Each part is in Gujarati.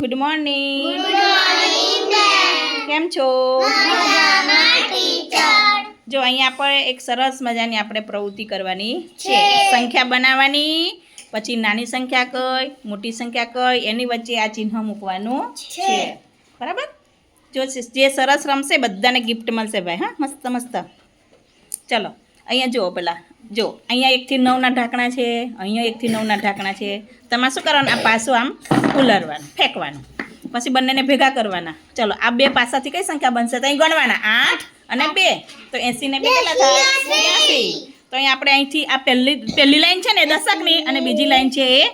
ગુડ મોર્નિંગ કેમ છો? જો અહીંયા પર એક સરસ મજાની આપણે પ્રવૃત્તિ કરવાની છે. સંખ્યા બનાવવાની પછી નાની સંખ્યા કઈ મોટી સંખ્યા કઈ એની વચ્ચે આ ચિહ્ન મૂકવાનું છે. બરાબર? જો જે સરસ રમશે બધાને ગિફ્ટ મળશે ભાઈ હા? મસ્ત મસ્ત. ચલો અહીંયા જુઓ પેલા. જો, અહીંયા એકથી નવના ઢાંકણા છે, અહીંયા એકથી નવના ઢાંકણા છે. તમારે શું કરવાનું? આ પાસું આમ ઉલરવાનું, ફેંકવાનું. પછી બંનેને ભેગા કરવાના. ચલો, આ બે પાસાથી કઈ સંખ્યા બનશે? તો અહીં ગણવાના. આઠ અને બે. તો એસી ને બે કેટલા થાય? તો અહીં આપણે અહીંથી આ પહેલી પહેલી લાઈન છે ને દશકની અને બીજી લાઈન છે એ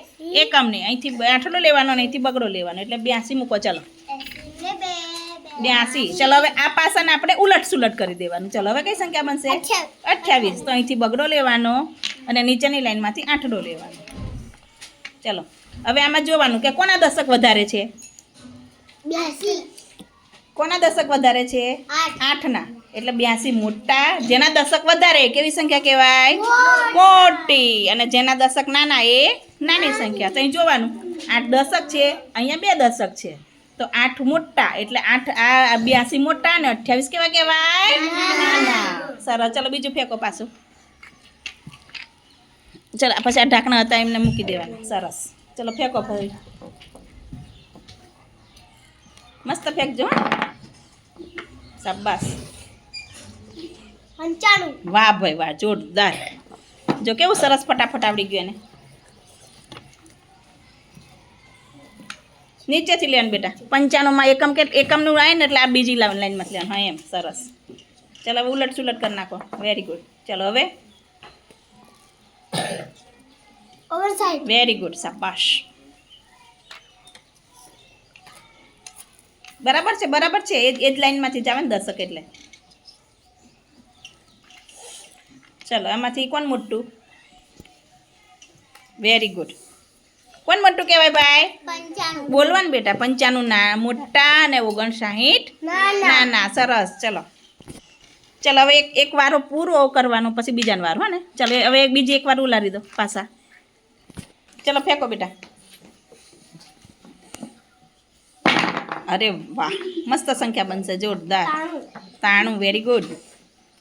એકમની. અહીંથી આઠડો લેવાનો અને અહીંથી બગડો લેવાનો. એટલે બ્યાસી મૂકો. ચલો. બ્યાસી. ચલો હવે આ પાસાને આપણે ઉલટ સુલટ કરી દેવાનું. ચલો હવે કઈ સંખ્યા બનશે? અઠ્યાવીસ. તો અહીંથી બગડો લેવાનો અને નીચેની લાઈનમાંથી આઠડો લેવાનો. ચલો હવે આમાં જોવાનું કે કોના દશક વધારે છે? કોના દશક વધારે છે? આઠના. એટલે બ્યાસી મોટા. જેના દશક વધારે કેવી સંખ્યા કહેવાય? મોટી. અને જેના દશક નાના એ નાની સંખ્યા. તો અહીં જોવાનું. આઠ દશક છે અહીંયા બે દશક છે. તો આઠ મોટા એટલે આઠ આ બ્યાસી મોટા અને અઠ્યાવીસ કેવા કહેવાય? નાના. સરસ ચલો બીજું ફેંકો પાછું. ચલો પછી આ ઢાંકણા હતા એમને મૂકી દેવાના. સરસ. ચલો ફેંકો ભાઈ. મસ્ત ફેંકજો પંચાણું. વાહ ભાઈ વાહ જોરદાર. જો કેવું સરસ ફટાફટ આવડી ગયું એને. નીચેથી લેવાનું બેટા. પંચાણુંમાં એકમ કે એકમનું આવે ને એટલે આ બીજી લાઈન લાઈનમાં લેવાનું. હા એમ સરસ. ચાલો હવે ઉલટ સુલટ કરી નાખો. વેરી ગુડ ચાલો હવે? વેરી ગુડ શાબાશ. બરાબર છે બરાબર છે. એ જ લાઈનમાંથી જ આવે ને દશક એટલે. ચલો એમાંથી કોણ મોટું? વેરી ગુડ કોણ મોટું કહેવાય ભાઈ? બોલવાનું બેટા પંચાણું ના મોટા અને ઓગણસાહીઠ ના ના સરસ ચલો. ચલો હવે એક એક વારો પૂરો કરવાનો પછી બીજાનો વારો હો ને? ચલો હવે એક બીજી એક વાર ઉલારી દો પાછા. ચલો ફેંકો બેટા. અરે વાહ મસ્ત સંખ્યા બનશે જોરદાર. તાણું. વેરી ગુડ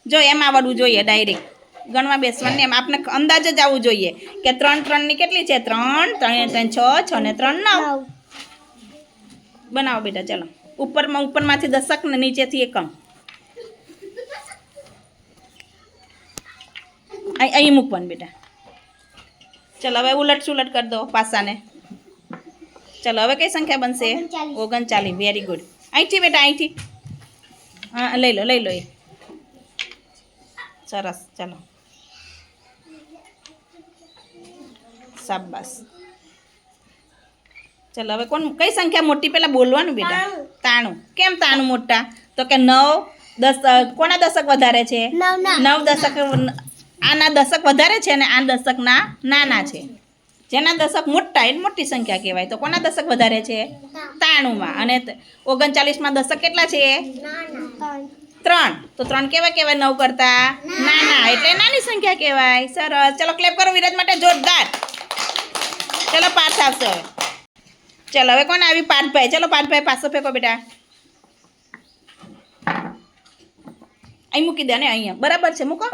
જો એમ આવડવું જોઈએ ડાયરેક્ટ ગણવા બેસવાનું. એમ આપણે અંદાજ જ આવવું જોઈએ કે ત્રણ ત્રણની કેટલી છે? ત્રણ ત્રણ ત્રણ છ છ ને ત્રણ નવ. નવ. બનાવો બેટા ચાલો. ઉપરમાં ઉપરમાંથી દશક ને નીચેથી એકમ. અહીં મૂકવાનું બેટા. ચલો હવે ઉલટ સુલટ કરી દો પાસાને. ચલો હવે કઈ સંખ્યા બનશે. ઓગણચાલીસ. વેરી ગુડ અહીંથી બેટા અહીંથી હા લઈ લો લઈ લો એ. સરસ. ચલો. શાબાશ. ચાલો હવે કોણ કઈ સંખ્યા મોટી? પેલા બોલવાનું બેટા. તાણું. કેમ તાણું મોટા? તો કે નવ દસ કોના દશક વધારે છે? નવ દશક આના દશક વધારે છે અને આ દશકના નાના છે. જેના દશક મોટા એ મોટી સંખ્યા કહેવાય. તો કોના દશક વધારે છે? તાણુંમાં. અને ઓગણચાલીસમાં દશક કેટલા છે? ત્રણ. તો ત્રણ કેવા કહેવાય? નવ કરતા નાના. એટલે નાની સંખ્યા કહેવાય. સરસ. ચલો ક્લેપ કરો વિરાજ માટે. જોરદાર. ચલો પાર્થ આવશે. હવે ચલો હવે કોણ આવી? પાર્થભાઈ ચલો પાર્થભાઈ પાછો ફેંકો બેટા. અહીં મૂકી દે ને અહીંયા. બરાબર છે મૂકો.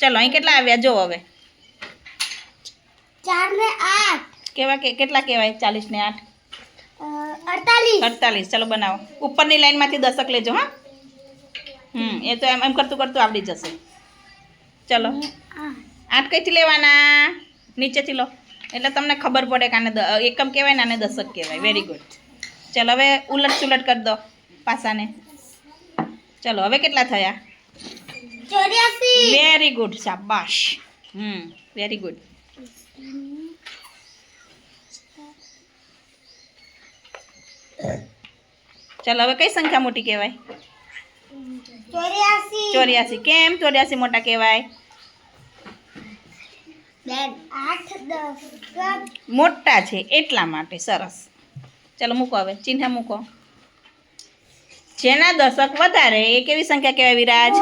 ચલો અહીં કેટલા આવ્યા? જો હવે. ચાર ને આઠ. કેવા કે કેટલા કહેવાય? ચાલીસ ને આઠ. અડતાલીસ. અડતાલીસ. ચલો બનાવો. ઉપરની લાઈનમાંથી દશક લેજો હા? હમ એ તો એમ એમ કરતું કરતું આવડી જશે. ચલો. આઠ કઈથી લેવાના? નીચેથી લો. એટલે તમને ખબર પડે કે આને એકમ કહેવાય ને આને દશક કહેવાય. વેરી ગુડ ચલો હવે ઉલટ સુલટ કરી દો પાસાને. ચલો હવે કેટલા થયા? વેરી ગુડ શાબાશ. હમ વેરી ગુડ ચાલો હવે કઈ સંખ્યા મોટી કહેવાય? ચોર્યાસી. ચોર્યાસી. કેમ ચોર્યાસી મોટા કહેવાય? મોટા છે એટલા માટે સરસ. ચાલો મૂકો હવે ચિહ્ન મૂકો. જેના દશક વધારે એ કેવી સંખ્યા કહેવાય વિરાજ?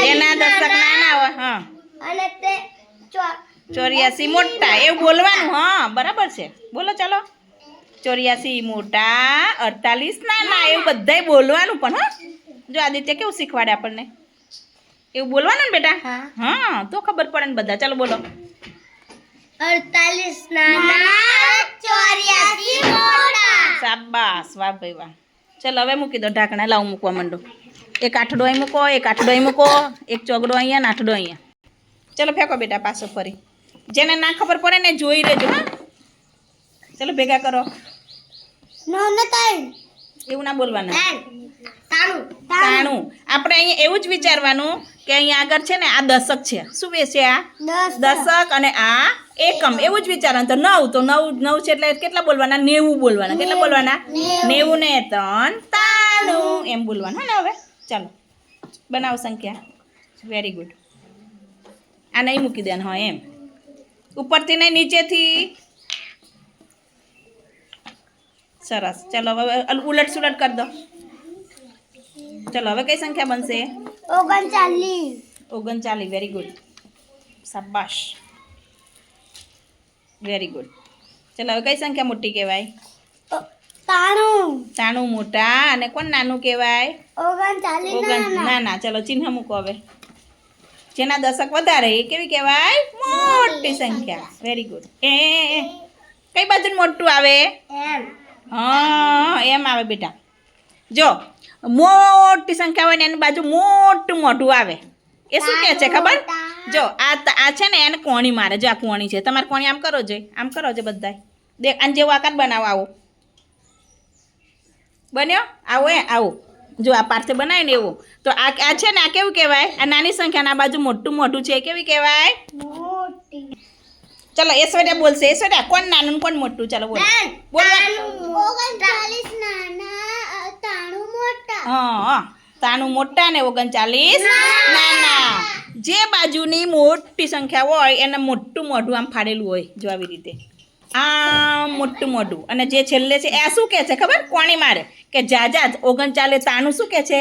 જેના દશક. નાના હોય હા. અને તે ચોર્યાસી મોટા એવું બોલવાનું હા બરાબર છે. બોલો ચાલો. ચોર્યાસી મોટા અડતાલીસ નાના એવું બધાય બોલવાનું પણ હા. જો આદિત્ય કેવું શીખવાડે આપણને? એવું બોલવાનું ને બેટા? હા. હા તો ખબર પડે ને બધા. ચાલો બોલો. અડતાલીસ નાના ચોર્યાસી મોટા. શાબાશ વાહ ભાઈ વાહ. ચાલો હવે મૂકી દો ઢાંકણા. લાવું મૂકવા માંડો. એક આઠડો અહીં મૂકો એક આઠડો અહીં મૂકો એક ચોગડો અહીંયા ને આઠડો અહીંયા. ચાલો ફેંકો બેટા પાછો ફરી. જેને ના ખબર પડે ને જોઈ લેજો હા. ચાલો ભેગા કરો. નો ને એવું ના બોલવાના. તાણું. આપણે અહીંયા એવું જ વિચારવાનું કે અહીંયા આગળ છે ને આ દશક છે. શું બે છે આ? દશક. અને આ એકમ. એવું જ વિચારવાનું. તો નવ તો નવ નવ છે એટલે કેટલા બોલવાના? નેવું બોલવાના. કેટલા બોલવાના? નેવું. ને ત્રણ. તાણું. એમ બોલવાનું. ને હવે. ચાલો. બનાવો સંખ્યા. વેરી ગુડ આ નહીં મૂકી દેવાનું. હા એમ. ઉપરથી નહીં નીચેથી સરસ. ચલો હવે ઉલટ સુલટ કરી દો. ચાલો હવે કઈ સંખ્યા બનશે? ઓગણચાલીસ. ઓગણચાલીસ. વેરી ગુડ શાબાશ. વેરી ગુડ ચાલો હવે કઈ સંખ્યા મોટી કહેવાય? તાણું તાણું મોટા. અને કોણ નાનું કહેવાય? ઓગણચાલીસ ઓગણ ના ના ચાલો ચિહ્ન મૂકો હવે. જેના દશક વધારે એ કેવી કહેવાય? મોટી સંખ્યા. વેરી ગુડ એ. કઈ બાજુ મોટું આવે? એમ. હા એમ આવે બેટા. જો મોટી સંખ્યા હોય ને એની બાજુ મોટું મોઢું આવે. એ શું કહે છે ખબર? જો આ આ છે ને એને કોણી મારે જો આ કોણી છે. તમારે કોણી આમ કરો જોઈએ આમ કરો છો બધાય. દેખ અને જેવો આકાર બનાવો આવો. બન્યો? આવો એ આવો. જો આ પાર્થે બનાવીને એવું. તો આ આ છે ને આ કેવું કહેવાય? આ નાની સંખ્યાના બાજુ મોટું મોઢું છે. કેવી કહેવાય? મોટી. ચલો ઐશ્વર્યા બોલશે ઐશ્વર્યા કોણ નાનું કોણ મોટું? ચાલો બોલો. બોલવા. હા તાણું મોટા ને ઓગણચાલીસ નાના. જે બાજુની મોટી સંખ્યા હોય એને મોટું મોઢું આમ ફાડેલું હોય જો આવી રીતે. આમ મોટું મોઢું. અને જે છેલ્લે છે એ શું કહે છે ખબર? કોણી મારે કે જાજા જ ઓગણચાલીસ તાણું શું કહે છે?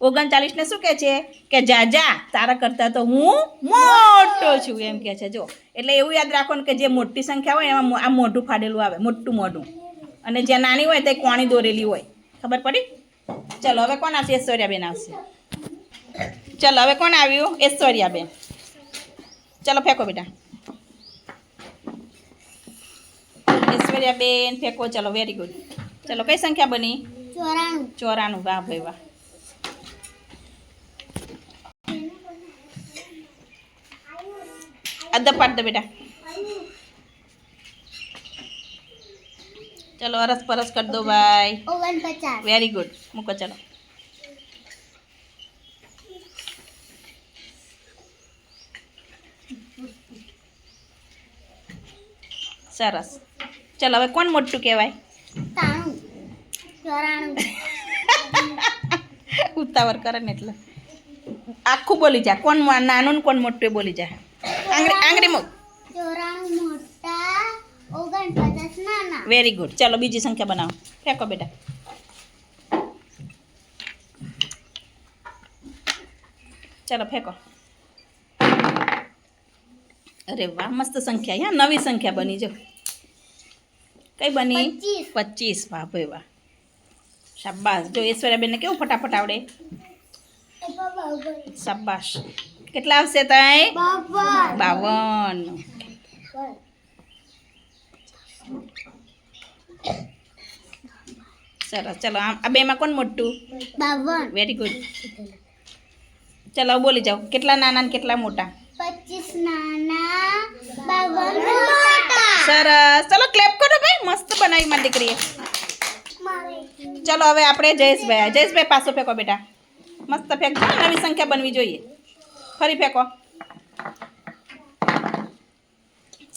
ઓગણચાલીસને શું કહે છે? કે જાજા તારા કરતાં તો હું મોટો છું એમ કહે છે. જો એટલે એવું યાદ રાખવાનું કે જે મોટી સંખ્યા હોય એમાં આ મોઢું ફાડેલું આવે મોટું મોઢું. અને જે નાની હોય તે કોણી દોરેલી હોય. ખબર પડી? ચલો હવે કોણ આવશે? ઐશ્વર્યાબેન આવશે. ચલો હવે કોણ આવ્યું? ઐશ્વર્યાબેન. ચલો ફેંકો બેટા. ઐશ્વર્યાબેન ફેંકો. ચલો વેરી ગુડ ચલો કઈ સંખ્યા બની? ચોરાણું. ચોરાણું. વાહ ભાઈ વાહ. અદ્ધ પાડ દો બેટા ચલો અરસ પરસ કરી દો ભાઈ વેરી ગુડ મૂકો ચલો સરસ ચલો હવે કોણ મોટું કહેવાય ઉતાવળ કરે ને એટલે આખું બોલી જા કોણ નાનું ને કોણ મોટું બોલી જા આંગળી આંગળી મૂક ચોરાણું મોટા ઓગણપચાસ નાના વેરી ગુડ ચાલો બીજી સંખ્યા બનાવો ફેંકો બેટા ચાલો ફેંકો અરે વાહ મસ્ત સંખ્યા યા નવી સંખ્યા બની જો કઈ બની પચીસ. પચીસ વાહ ભાઈ વાહ શાબાશ જો ઐશ્વર્યાબેનને કેવું ફટાફટ આવડે શાબાશ કેટલા આવશે તઈ? બાવન. સરસ. ચલો આ બેમાં કોણ મોટું? બાવન. વેરી ગુડ ચલો બોલી જાઓ. કેટલા નાના ને કેટલા મોટા? પચીસ નાના બાવન સરસ. ચલો ક્લેપ કરો ભાઈ. મસ્ત બનાવી મારી દીકરીએ. ચલો હવે આપણે જયેશભાઈ. જયેશભાઈ પાછો ફેંકો બેટા. મસ્ત ફેંક નવી સંખ્યા બનવી જોઈએ. ફરી ફેંકો.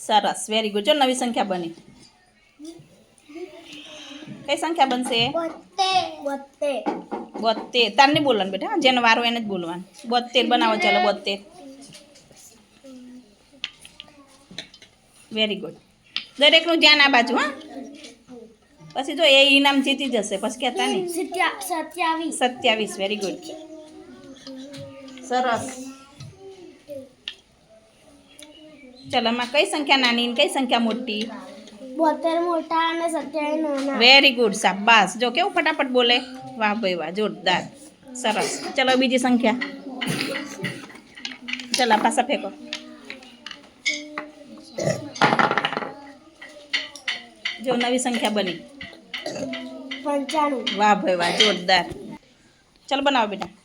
સરસ વેરી ગુડ જો નવી સંખ્યા બની. કઈ સંખ્યા બનશે? બોતેર તાર નહીં બોલવાનું બેટા જેનો વારો એને જ બોલવાનું. બોતેર બનાવો ચાલો બોતેર વેરી ગુડ દરેકનું ધ્યાન આ બાજુ હા. પછી જો એ ઇનામ જીતી જશે પછી કહેતા નહીં. સત્યાવીસ. સત્યાવીસ વેરી ગુડ સરસ. ચલો એમાં કઈ સંખ્યા નાની ને કઈ સંખ્યા મોટી? બોતેર મોટા અને સત્યાવીસ નાના. વેરી ગુડ શાબાશ. જો કેવું ફટાફટ બોલે? વાહ ભાઈ વાહ જોરદાર. સરસ. ચલો બીજી સંખ્યા. ચલો પાછા ફેંકો. જો નવી સંખ્યા બની. પંચાણું. વાહ ભાઈ વાહ જોરદાર. ચલો બનાવો બેટા.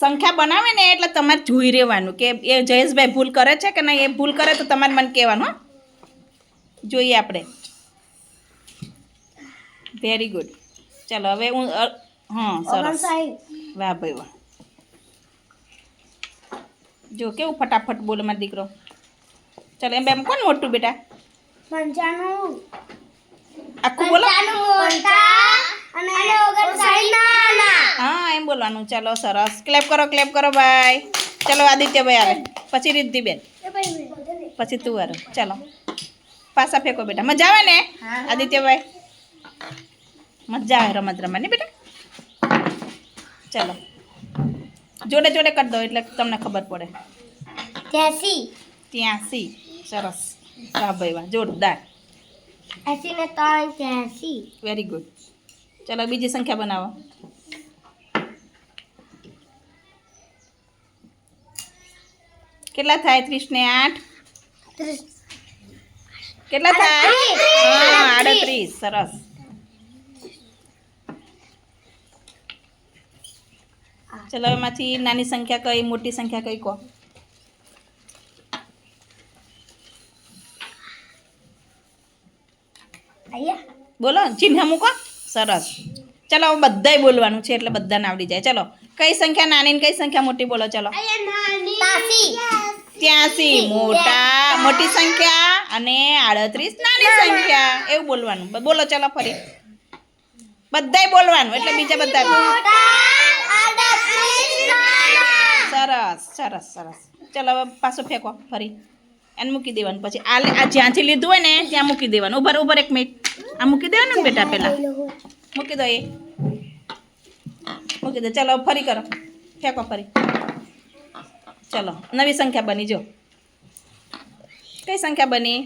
સંખ્યા બનાવે ને એટલે તમારે જોઈ રહેવાનું કે એ જયેશભાઈ ભૂલ કરે છે કે નહીં એ ભૂલ કરે તો તમારે મને કહેવાનું હો. જોઈએ આપણે. વેરી ગુડ ચાલો હવે હું હા સરસ. વાહ ભાઈ વાહ. જો કેવું ફટાફટ બોલે મારો દીકરો. ચાલો એમ એમ કોણ મોટું બેટા? પંચાણું. આખું બોલો. અને હા એમ બોલવાનું. ચાલો સરસ. ક્લેપ કરો ક્લેપ કરો ભાઈ ચાલો આદિત્યભાઈ આવે. પછી રિદ્ધિબેન. પછી તું વારો ચાલો. પાછા ફેંકો બેટા. મજા આવે ને? આદિત્યભાઈ? મજા આવે રમત રમવાની બેટા. ચાલો. જોડે જોડે કરી દો એટલે તમને ખબર પડે. ત્યાંસી. ત્યાંસી. સરસ. વાહ ભાઈ વાહ. જોરદાર. એસી ને ત્રણ ત્યાંસી. વેરી ગુડ ચલો બીજી સંખ્યા બનાવો. કેટલા થાય? ત્રીસ ને આઠ? કેટલા થાય? હા આડત્રીસ. સરસ. ચલો એમાંથી નાની સંખ્યા કઈ મોટી સંખ્યા કઈ કહો. બોલો ચિહ્ન મૂકો. સરસ. ચલો બધાય બોલવાનું છે એટલે બધાને આવડી જાય. ચલો કઈ સંખ્યા નાની ને કઈ સંખ્યા મોટી બોલો ચલો. ત્યાંસી. મોટા મોટી સંખ્યા અને આડત્રીસ નાની સંખ્યા. એવું બોલવાનું. બોલો ચલો ફરી. બધાય બોલવાનું એટલે બીજા બધા સરસ સરસ સરસ. ચલો પાછું ફેંકો ફરી. એને મૂકી દેવાનું. પછી આ આ જ્યાંથી લીધું હોય ને ત્યાં મૂકી દેવાનું. ઉભર ઉભર એક મિનિટ. આ મૂકી દેવાનું બેટા પહેલાં મૂકી દો એ. મૂકી દો. ચલો ફરી કરો. ફેંકો ફરી. ચલો નવી સંખ્યા બની જો. કઈ સંખ્યા બની?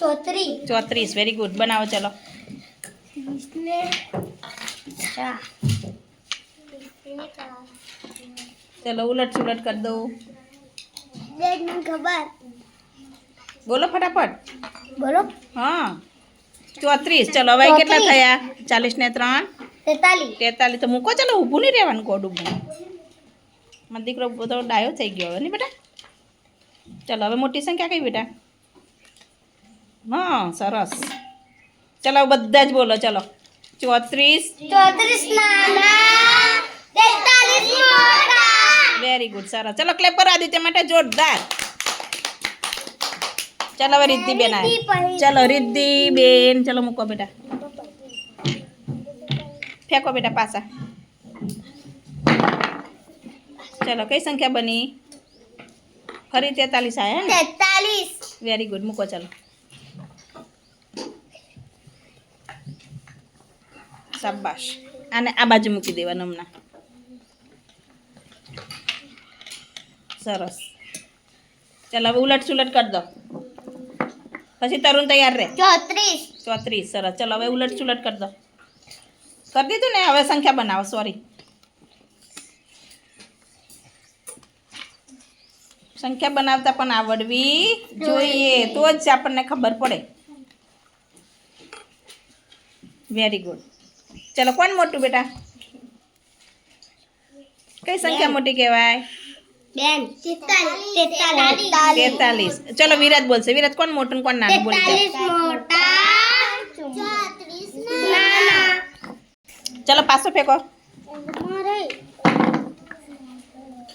ચોત્રીસ. ચોત્રીસ. વેરી ગુડ બનાવો ચલો. ચલો ઉલટ સુલટ કરી દઉં. ખબર. બોલો ફટાફટ બોલો હા ચોત્રીસ ચલો હવે કેટલા ચોત્રીસ. થયા ચાલીસ ને ત્રણ તેતાલીસ તેતાલીસ તો મૂકો ચલો ઊભું નહીં રહેવાનું કોડ ઊભું મારો દીકરો બધો ડાયો થઈ ગયો હવે નહીં બેટા ચલો હવે મોટી સંખ્યા કઈ બેટા હા સરસ ચલો હવે બધા જ બોલો ચલો ચોત્રીસ ચોત્રીસ નાના તેતાલીસ મોટા વેરી ગુડ સરસ ચલો ક્લેપ કરો આદિત્ય માટે જોરદાર ચલો હવે રિદ્ધિબેન આવે ચલો રિદ્ધિબેન ચલો મૂકો બેટા ફેંકો બેટા પાછા ચલો કઈ સંખ્યા બની ફરી તેતાલીસ આવ્યા ને તેતાલીસ વેરી ગુડ મૂકો ચલો શાબાશ આને આ બાજુ મૂકી દેવાનું હમણાં સરસ ચાલો હવે ઉલટ સુલટ કરી દો પછી તરુણ તૈયાર રહે ચોત્રીસ. ચોત્રીસ સરસ. ચલો હવે ઉલટ સુલટ કરી દો. કરી દીધું ને? હવે સંખ્યા બનાવો સોરી સંખ્યા બનાવતા પણ આવડવી જોઈએ. તો જ આપણને ખબર પડે. વેરી ગુડ ચલો કોણ મોટું બેટા? કઈ સંખ્યા મોટી કહેવાય? બેન તેતાલીસ ચલો વિરાટ બોલશે. વિરાટ કોણ મોટું કોણ નાનું બોલી ચલો પાછો ફેંકો.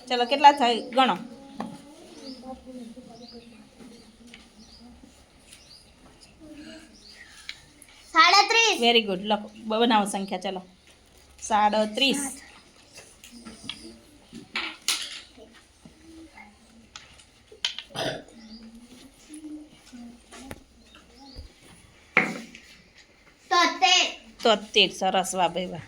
ચલો કેટલા થાય? ગણો. સાડત્રીસ. વેરી ગુડ લખો. બનાવો સંખ્યા ચલો. સાડત્રીસ. તોતેર સરસ વાહ ભાઈ વાહ.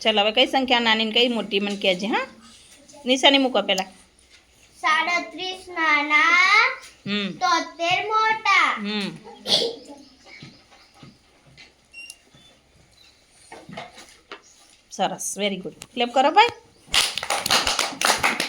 ચાલો હવે કઈ સંખ્યા નાની ને કઈ મોટી મને કહેજે હા? નિશાની મૂકો પેલા સાડત્રીસ નાના તોતેર મોટા. હમ. સરસ વેરી ગુડ ક્લેપ કરો ભાઈ.